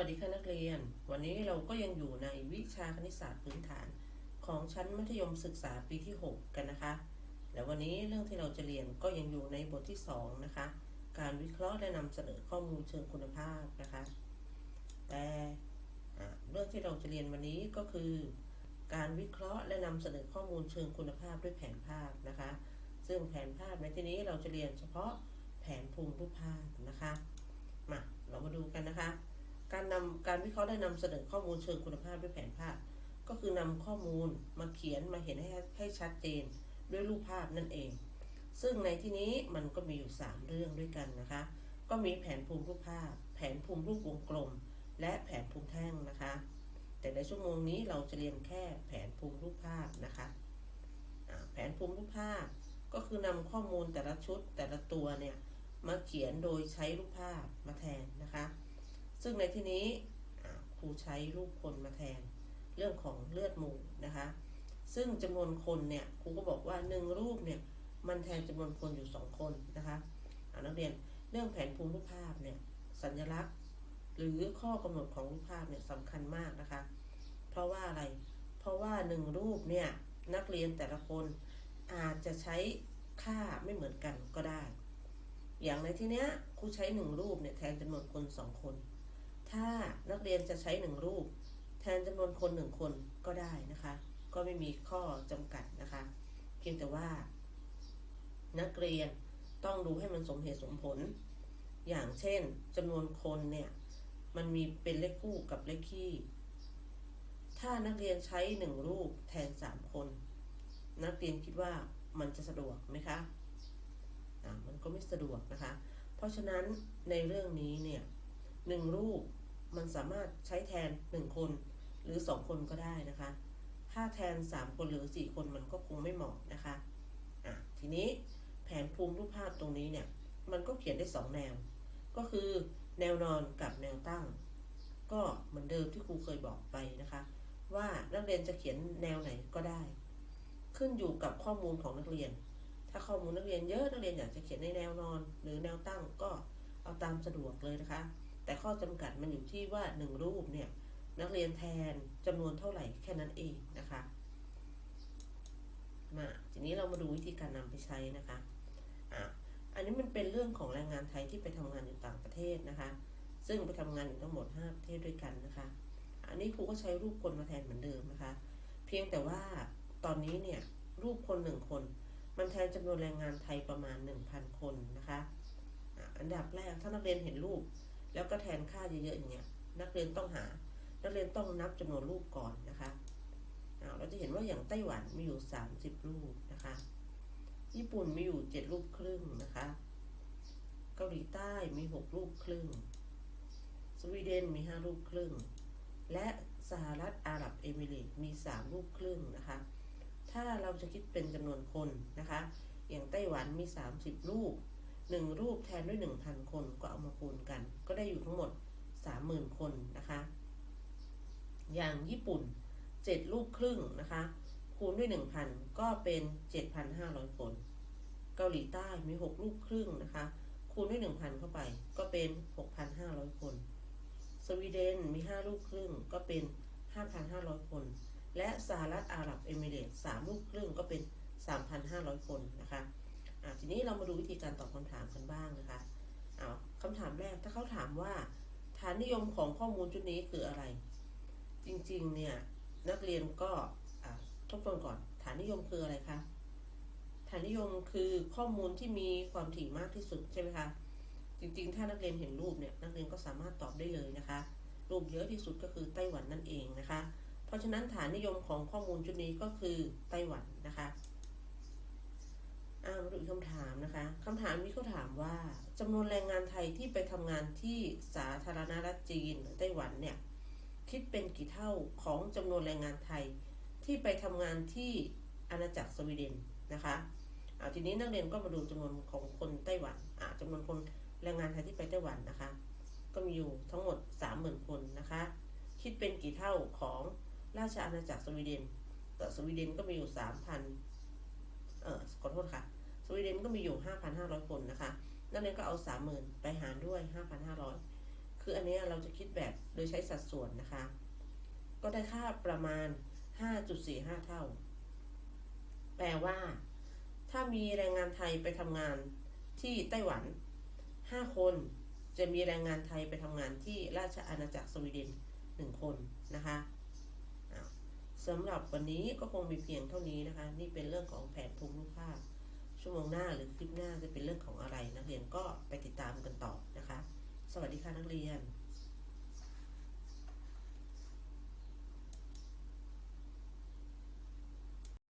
วัสดีค่ะนักเรียน วันนี้เราก็ยังอยู่ในวิชาคณิตศาสตร์พื้นฐาน ของชั้นมัธยมศึกษาปีที่ 6 กันนะคะ และวันนี้เรื่องที่เราจะเรียนก็ยังอยู่ในบทที่ 2 นะคะ การวิเคราะห์และนำเสนอข้อมูลเชิงคุณภาพนะคะ แต่เรื่องที่เราจะเรียนวันนี้ก็คือ การวิเคราะห์และนำเสนอข้อมูลเชิงคุณภาพด้วยแผนภาพนะคะ ซึ่งแผนภาพในที่นี้เราจะเรียนเฉพาะแผนภูมิรูปภาพนะคะ มาเรามาดูกันนะคะ การนำการวิเคราะห์ได้นำเสนอข้อมูลเชิงคุณภาพด้วยแผนภาพ ก็คือนำข้อมูลมาเขียนมาเห็นให้ให้ชัดเจนด้วยรูปภาพนั่นเอง ซึ่งในที่นี้มันก็มีอยู่ 3 เรื่องด้วยกันนะคะ ก็มีแผนภูมิรูปภาพ แผนภูมิรูปวงกลม และแผนภูมิแท่งนะคะ แต่ในชั่วโมงนี้เราจะเรียนแค่แผนภูมิรูปภาพนะคะแผนภูมิรูปภาพก็คือนำข้อมูลแต่ละชุดแต่ละตัวเนี่ยมาเขียนโดยใช้รูปภาพมาแทนนะคะ ซึ่งในที่นี้ครูใช้รูปคนมาแทนเรื่องของเลือดหมูนะคะ ซึ่งจำนวนคนเนี่ยครูก็บอกว่าหนึ่งรูปเนี่ยมันแทนจำนวนคนอยู่สองคนนะคะนักเรียนเรื่องแผนภูมิรูปภาพเนี่ยสัญลักษณ์ หรือข้อกำหนดของรูปภาพเนี่ยสำคัญมากนะคะ เพราะว่าอะไร เพราะว่าหนึ่งรูปเนี่ยนักเรียนแต่ละคนอาจจะใช้ค่าไม่เหมือนกันก็ได้ อย่างในที่เนี้ยครูใช้หนึ่งรูปเนี่ยแทนจำนวนคนสองคน ถ้านักเรียนจะใช้หนึ่งรูป แทนจำนวนคนหนึ่งคนก็ได้นะคะ ก็ไม่มีข้อจำกัดนะคะ เพียงแต่ว่า นักเรียนต้องดูให้มันสมเหตุสมผล อย่างเช่นจำนวนคนเนี่ย มันมีเป็นเลขคู่กับเลขคี่ ถ้านักเรียนใช้หนึ่งรูปแทนสามคน นักเรียนคิดว่ามันจะสะดวกไหมคะมันก็ไม่สะดวกนะคะ เพราะฉะนั้นในเรื่องนี้เนี่ยหนึ่งรูป มันสามารถใช้แทนหนึ่งคนหรือสองคนก็ได้นะคะ ถ้าแทนสามคนหรือสี่คนมันก็คงไม่เหมาะนะคะอะทีนี้แผนภูมิรูปภาพตรงนี้เนี่ย มันก็เขียนได้สองแนว ก็คือแนวนอนกับแนวตั้ง ก็เหมือนเดิมที่ครูเคยบอกไปนะคะ ว่านักเรียนจะเขียนแนวไหนก็ได้ ขึ้นอยู่กับข้อมูลของนักเรียน ถ้าข้อมูลนักเรียนเยอะนักเรียนอยากจะเขียนในแนวนอน หรือแนวตั้งก็เอาตามสะดวกเลยนะคะ แต่ข้อจำกัดมันอยู่ที่ว่าหนึ่งรูปเนี่ยนักเรียนแทนจำนวนเท่าไหร่แค่นั้นเองนะคะมาทีนี้เรามาดูวิธีการนำไปใช้นะคะอะอันนี้มันเป็นเรื่องของแรงงานไทยที่ไปทำงานอยู่ต่างประเทศนะคะ ซึ่งไปทำงานอยู่ทั้งหมด 5 ประเทศด้วยกันนะคะ อันนี้ครูก็ใช้รูปคนมาแทนเหมือนเดิมนะคะ เพียงแต่ว่าตอนนี้เนี่ยรูปคนหนึ่งคน มันแทนจำนวนแรงงานไทยประมาณ 1,000 คนนะคะ อันดับแรกถ้านักเรียนเห็นรูป แล้วก็แทนค่าเยอะๆอย่างเงี้ยนักเรียนต้องหา นักเรียนต้องนับจำนวนรูปก่อนนะคะเราจะเห็นว่าอย่างไต้หวันมีอยู่ 30 รูปนะคะ ญี่ปุ่นมีอยู่ 7 รูปครึ่งนะคะ เกาหลีใต้มี 6 รูปครึ่ง สวีเดนมี 5 รูปครึ่ง และสหรัฐอาหรับเอมิเรต์มี 3 รูปครึ่งนะคะ ถ้าเราจะคิดเป็นจำนวนคนนะคะ อย่างไต้หวันมี 30 รูป 1 รูปแทนด้วย 1,000 คนก็เอามาคูณกัน ก็ได้อยู่ทั้งหมด 30,000 คนนะคะ อย่างญี่ปุ่น 7 รูปครึ่งนะคะ คูณด้วย 1,000 ก็เป็น 7,500 คน เกาหลีใต้มี 6 รูปครึ่งนะคะ คูณด้วย 1,000 เข้าไปก็เป็น 6,500 คน สวีเดนมี5ลูกครึ่งก็เป็น 5,500 คน และสหรัฐอาหรับเอมิเรตส์3ลูกครึ่งก็เป็น 3,500 คนนะคะ ทีนี้เรามาดูวิธีการตอบคำถามกันบ้างนะคะเอาคำถามแรกถ้าเขาถามว่า ฐานนิยมของข้อมูลชุดนี้คืออะไร จริงๆเนี่ยนักเรียนก็ทบทวนก่อน ฐานนิยมคืออะไรคะฐานนิยมคือข้อมูลที่มีความถี่มากที่สุดใช่ไหมคะจริงๆ ถ้านักเรียนเห็นรูปเนี่ยนักเรียนก็สามารถตอบได้เลยนะคะ รูปเยอะที่สุดก็คือไต้หวันนั่นเองนะคะ เพราะฉะนั้นฐานนิยมของข้อมูลชุดนี้ก็คือไต้หวันนะคะ กคำถามนะคะคำถามนี้เขาถามว่าจำนวนแรงงานไทยที่ไปทำงานที่สาธารณรัฐจีนหรือไต้หวันเนี่ยคิดเป็นกี่เท่าของจำนวนแรงงานไทยที่ไปทำงานที่อาณาจักรสวีเดนนะคะเอาทีนี้นักเรียนก็มาดูจำนวนของคนไต้หวันอ่าจำนวนคนแรงงานไทยที่ไปไต้หวันนะคะ ก็มีอยู่ทั้งหมด 30,000 คนนะคะ คิดเป็นกี่เท่าของราชอาณาจักรสวีเดนแต่สวีเดนก็มีอยู่ 3,000 เออขอโทษค่ะ สวีเดนก็มีอยู่ 5,500 คนนะคะ นักเรียนก็เอา 30,000 ไปหารด้วย 5,500 คืออันนี้เราจะคิดแบบโดยใช้สัดส่วนนะคะ ก็ได้ค่าประมาณ 5.45 เท่า แปลว่า ถ้ามีแรงงานไทยไปทำงานที่ไต้หวัน 5 คนจะมีแรงงานไทยไปทำงานที่ราชอาณาจักรสวีเดน 1 คนนะคะสำหรับวันนี้ก็คงมีเพียงเท่านี้นะคะ นี่เป็นเรื่องของแผนภูมิภาพ ชั่วโมงหน้าหรือคลิปหน้าจะเป็นเรื่องของอะไร นักเรียนก็ไปติดตามกันต่อนะคะ สวัสดีค่ะนักเรียน